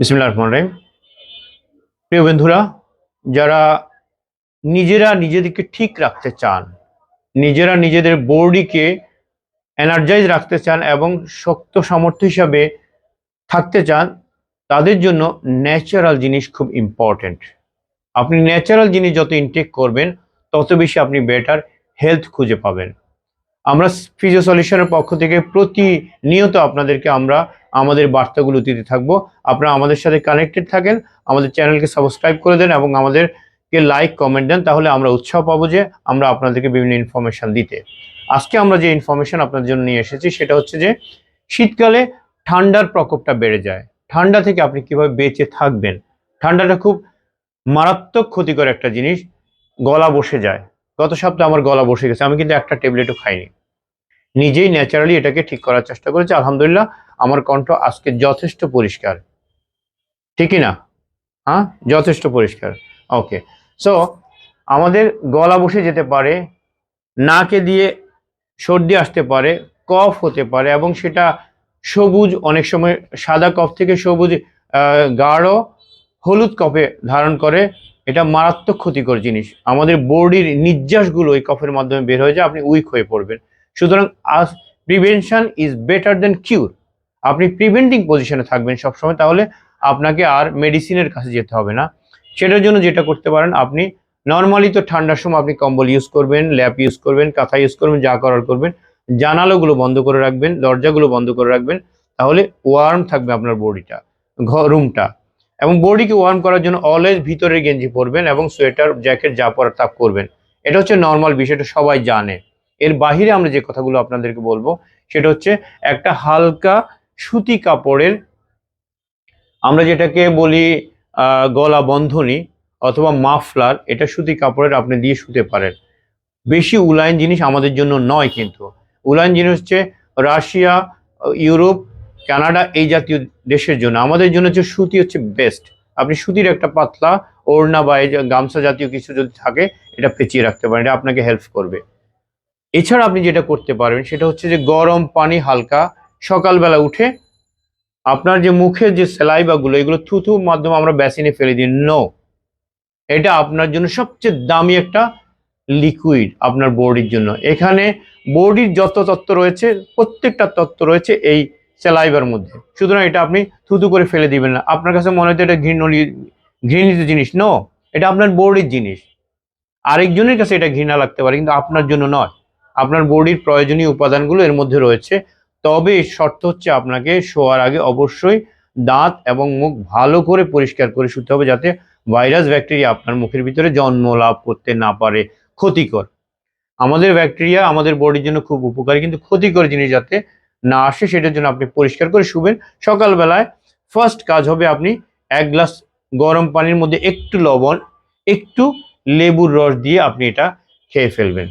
বিসমিল্লাহ রহমান রহিম। প্রিয় বন্ধুরা, যারা নিজেরা নিজেদেরকে ঠিক রাখতে চান, নিজেরা নিজেদের বডিকে এনার্জাইজ রাখতে চান এবং শক্ত সামর্থ্য হিসাবে থাকতে চান, তাদের জন্য ন্যাচারাল জিনিস খুব ইম্পর্ট্যান্ট আপনি ন্যাচারাল জিনিস যত ইনটেক করবেন, তত বেশি আপনি বেটার হেলথ খুঁজে পাবেন। আমরা ফিজিও সলিউশনের পক্ষ থেকে প্রতিনিয়ত আপনাদেরকে আমরা আমাদের বার্তাগুলো দিতে থাকব। আপনারা আমাদের সাথে কানেক্টেড থাকেন, আমাদের চ্যানেলকে সাবস্ক্রাইব করে দেন এবং আমাদেরকে লাইক কমেন্ট দেন, তাহলে আমরা উৎসাহ পাবো যে আমরা আপনাদেরকে বিভিন্ন ইনফরমেশন দিতে। আজকে আমরা যে ইনফরমেশন আপনাদের জন্য নিয়ে এসেছি, সেটা হচ্ছে যে শীতকালে ঠান্ডার প্রকোপটা বেড়ে যায়। ঠান্ডা থেকে আপনি কীভাবে বেঁচে থাকবেন? ঠান্ডাটা খুব মারাত্মক ক্ষতিকর একটা জিনিস, গলা বসে যায়। গত সপ্তাহে আমার গলা বসে গেছে, আমি কিন্তু একটা ট্যাবলেটও খাইনি। নিজেই ন্যাচারালি এটাকে ঠিক করার চেষ্টা করেছি, আলহামদুলিল্লাহ আমার কণ্ঠ আজকে যথেষ্ট পরিষ্কার। ঠিকই না হ্যাঁ? যথেষ্ট পরিষ্কার। ওকে সো আমাদের গলা বসে যেতে পারে, নাকে দিয়ে সর্দি আসতে পারে, কফ হতে পারে এবং সেটা সবুজ, অনেক সময় সাদা কফ থেকে সবুজ গাঢ়, হলুদ কফে ধারণ করে, এটা মারাত্মক ক্ষতিকর জিনিস। আমাদের বডির নির্যাসগুলো এই কফের মাধ্যমে বের হয়ে যায়, আপনি উইক হয়ে পড়বেন। সুতরাং আজ prevention is better then cure আপনি প্রিভেন্টিং পজিশনে থাকবেন সবসময়, তাহলে আপনাকে আর মেডিসিনের কাছে যেতে হবে না। সেটার জন্য যেটা করতে পারেন, আপনি নর্মালি তো ঠান্ডার সময় আপনি কম্বল ইউজ করবেন ল্যাপ ইউজ করবেন, কাঁথা ইউজ করবেন, যা করার করবেন, জানালাগুলো বন্ধ করে রাখবেন, দরজাগুলো বন্ধ করে রাখবেন, তাহলে ওয়ার্ম থাকবে আপনার বডিটা রুমটা এবং বডিকে ওয়ার্ম করার জন্য অলওয়েজ ভিতরের গেঞ্জি পরবেন এবং সোয়েটার, জ্যাকেট, যা পরার তা করবেন। এটা হচ্ছে নর্মাল বিষয়টা সবাই জানে। এর বাহিরে আমরা যে কথাগুলো আপনাদেরকে বলব, সেটা হচ্ছে একটা হালকা সুতি কাপড়ের, আমরা যেটাকে বলি গলা বন্ধনী অথবা মাফলার, এটা সুতি কাপড়ের আপনি দিয়ে শুতে পারেন। বেশি উলাইন জিনিস আমাদের জন্য নয় কিন্তু। উলাইন জিনিস হচ্ছে রাশিয়া, ইউরোপ, কানাডা, এই জাতীয় দেশের জন্য। আমাদের জন্য হচ্ছে সুতি হচ্ছে বেস্ট আপনি সুতির একটা পাতলা, ওড়না বা এই গামছা জাতীয় কিছু যদি থাকে, এটা পেঁচিয়ে রাখতে পারেন, এটা আপনাকে হেল্প করবে। এছাড়া আপনি যেটা করতে পারবেন, সেটা হচ্ছে যে গরম পানি হালকা সকালবেলা উঠে আপনার যে মুখের যে সেলাইবাগুলো এগুলো থুথু মাধ্যমে আমরা বেসিনে ফেলে দিই। নো এটা আপনার জন্য সবচেয়ে দামি একটা লিকুইড আপনার বডির জন্য। এখানে বডির যত তত্ত্ব রয়েছে, প্রত্যেকটা তত্ত্ব রয়েছে এই সেলাইবার মধ্যে। সুতরাং এটা আপনি থুতু করে ফেলে দিবেন না। আপনার কাছে মনে হচ্ছে এটা ঘৃণলি ঘৃণিত জিনিস। নো এটা আপনার বডির জিনিস। আরেকজনের কাছে এটা ঘৃণা লাগতে পারে, কিন্তু আপনার জন্য নয়। আপনার বডির প্রয়োজনীয় উপাদানগুলো এর মধ্যে রয়েছে। তবে শর্ত হচ্ছে আপনাকে শোয়ার আগে অবশ্যই দাঁত এবং মুখ ভালো করে পরিষ্কার করে শুতে হবে যাতে ভাইরাস ব্যাকটেরিয়া আপনার মুখের ভিতরে জন্ম লাভ করতে না পারে। ক্ষতিকর। আমাদের ব্যাকটেরিয়া আমাদের বডির জন্য খুব উপকারী কিন্তু ক্ষতিকর জিনিস যাতে না আসে সেটার জন্য আপনি পরিষ্কার করে শুবেন। সকালবেলায় ফার্স্ট কাজ হবে আপনি এক গ্লাস গরম পানির মধ্যে একটু লবণ, একটু লেবুর রস দিয়ে আপনি এটা খেয়ে ফেলবেন।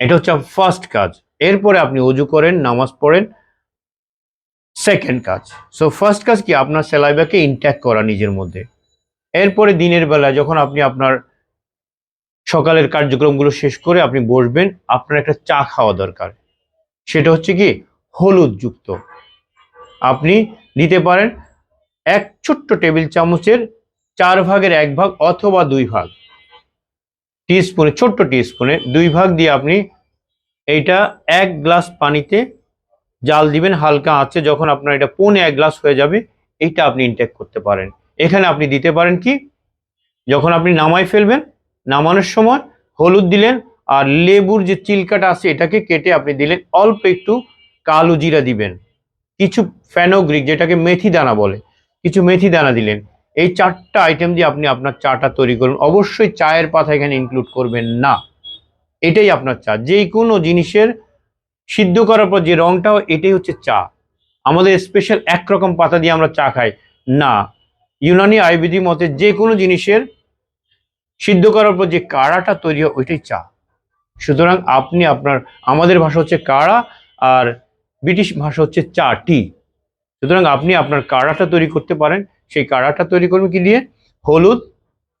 এটা হচ্ছে ফার্স্ট কাজ। এরপরে আপনি অজু করেন, নামাজ পড়েন। সেকেন্ড কাজ। সো ফার্স্ট কাজ কি? আপনার সেলাইবাকে ইনট্যাক্ট করা নিজের মধ্যে। এরপরে দিনের বেলা যখন আপনি আপনার সকালের কার্যক্রমগুলো শেষ করে আপনি বসবেন, আপনার একটা চা খাওয়া দরকার। সেটা হচ্ছে কি? হলুদ যুক্ত আপনি নিতে পারেন এক ছোট্ট টেবিল চামচের চার ভাগের এক ভাগ অথবা দুই ভাগ। টিস্পুনে, ছোট্ট টিস্পুনে দুই ভাগ দিয়ে আপনি এইটা এক গ্লাস পানিতে জাল দিবেন, হালকা আঁচে যখন আপনার এটা পৌনে এক গ্লাস হয়ে যাবে, এইটা আপনি ইনটেক করতে পারেন। এখানে আপনি দিতে পারেন কি, যখন আপনি নামাই ফেলবেন, নামানোর সময় হলুদ দিলেন আর লেবুর যে চিলকাটা আছে, এটাকে কেটে আপনি দিলেন, অল্প একটু কালো জিরা দিবেন। কিছু ফেনোগ্রিক, যেটাকে মেথি দানা বলে, কিছু মেথি দানা দিলেন। এই চারটা আইটেম দিয়ে আপনি আপনার চাটা তৈরি করুন। অবশ্যই চায়ের পাতা এখানে ইনক্লুড করবেন না। এটাই আপনার চা। যে কোনো জিনিসের সিদ্ধ করার পর যে রংটা হয় এটাই হচ্ছে চা। আমাদের স্পেশাল একরকম পাতা দিয়ে আমরা চা খাই। না, ইউনানি আয়ুর্বেদিক মতে যে কোনো জিনিসের সিদ্ধ করার পর যে কাড়াটা তৈরি হয়, ওইটাই চা। সুতরাং আপনি আপনার, আমাদের ভাষা হচ্ছে কাড়া আর ব্রিটিশ ভাষা হচ্ছে চা, টি। সুতরাং আপনি আপনার কাড়াটা তৈরি করতে পারেন। সেই কাড়াটা তৈরি করবেন কি দিয়ে? হলুদ,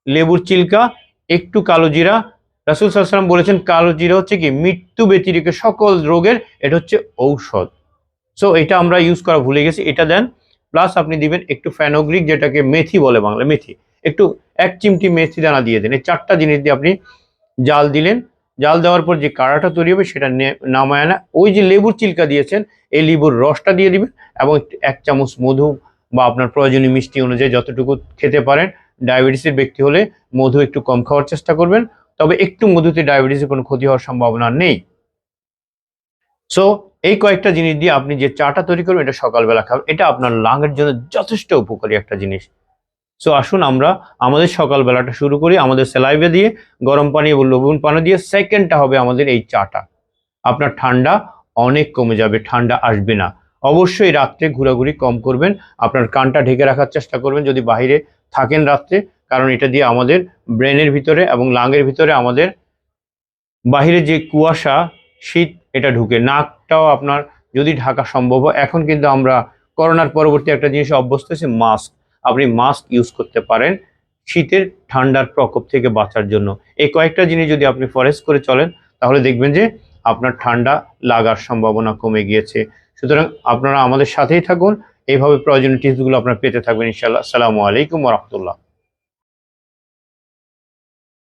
লেবুর চিলকা, একটু কালো জিরা রাসুল সাল্লাম বলেছেন, কালো জিরা হচ্ছে কি? মৃত্যু ব্যতিরিক্ত সকল রোগের, এটা হচ্ছে ঔষধ। সো এটা আমরা ইউজ করা ভুলে গেছি। এটা দেন প্লাস আপনি দিবেন একটু ফ্যানোগ্রিক যেটাকে মেথি বলে বাংলা মেথি। একটু এক চিমটি মেথি দানা দিয়ে দেন। এই চারটা জিনিস দিয়ে আপনি জাল দিলেন। জাল দেওয়ার পর যে কাড়াটা তৈরি হবে, সেটা নামায় না ওই যে লেবুর চিলকা দিয়েছেন, এই লেবুর রসটা দিয়ে দিবেন এবং এক চামচ মধু বা আপনার প্রয়োজনীয় মিষ্টি অনুযায়ী যতটুকু খেতে পারেন। ডায়াবেটিসের ব্যক্তি হলে মধু একটু কম খাওয়ার চেষ্টা করবেন। তবে একটু মধুতে ডায়াবেটিসের কোনো ক্ষতি হওয়ার সম্ভাবনা নেই। সো এই কয়েকটা জিনিস দিয়ে আপনি যে চাটা তৈরি করবেন, এটা সকালবেলা খাবেন, এটা আপনার লাঙের জন্য যথেষ্ট উপকারী একটা জিনিস। সো আসুন আমরা আমাদের সকালবেলাটা শুরু করি, আমাদের স্যালাইভে দিয়ে, গরম পানি এবং লবণ পানি দিয়ে সেকেন্ডটা হবে আমাদের এই চাটা। আপনার ঠান্ডা অনেক কমে যাবে, ঠান্ডা আসবে না। অবশ্যই রাত্রে ঘোরাঘুরি কম করবেন, আপনার কানটা ঢেকে রাখার চেষ্টা করবেন, যদি বাইরে থাকেন রাত্রে কারণ এটা দিয়ে আমাদের ব্রেনের ভিতরে এবং লাঙের ভিতরে আমাদের বাহিরে যে কুয়াশা, শীত, এটা ঢুকে। নাকটাও আপনার যদি ঢাকা সম্ভব হয়, এখন কিন্তু আমরা করোনার পরবর্তী একটা জিনিস অভ্যস্ত হয়েছে, মাস্ক। আপনি মাস্ক ইউজ করতে পারেন শীতের ঠান্ডার প্রকোপ থেকে বাঁচার জন্য। এই কয়েকটা জিনিস যদি আপনি ফরেস্ট করে চলেন, তাহলে দেখবেন যে আপনার ঠান্ডা লাগার সম্ভাবনা কমে গিয়েছে। সুতরাং আপনারা আমাদের সাথেই থাকুন। এইভাবে প্রয়োজনীয় টিপসগুলো আপনারা পেতে থাকবেন ইনশাল্লাহ আসসালামু আলাইকুম রহমতুল্লাহ।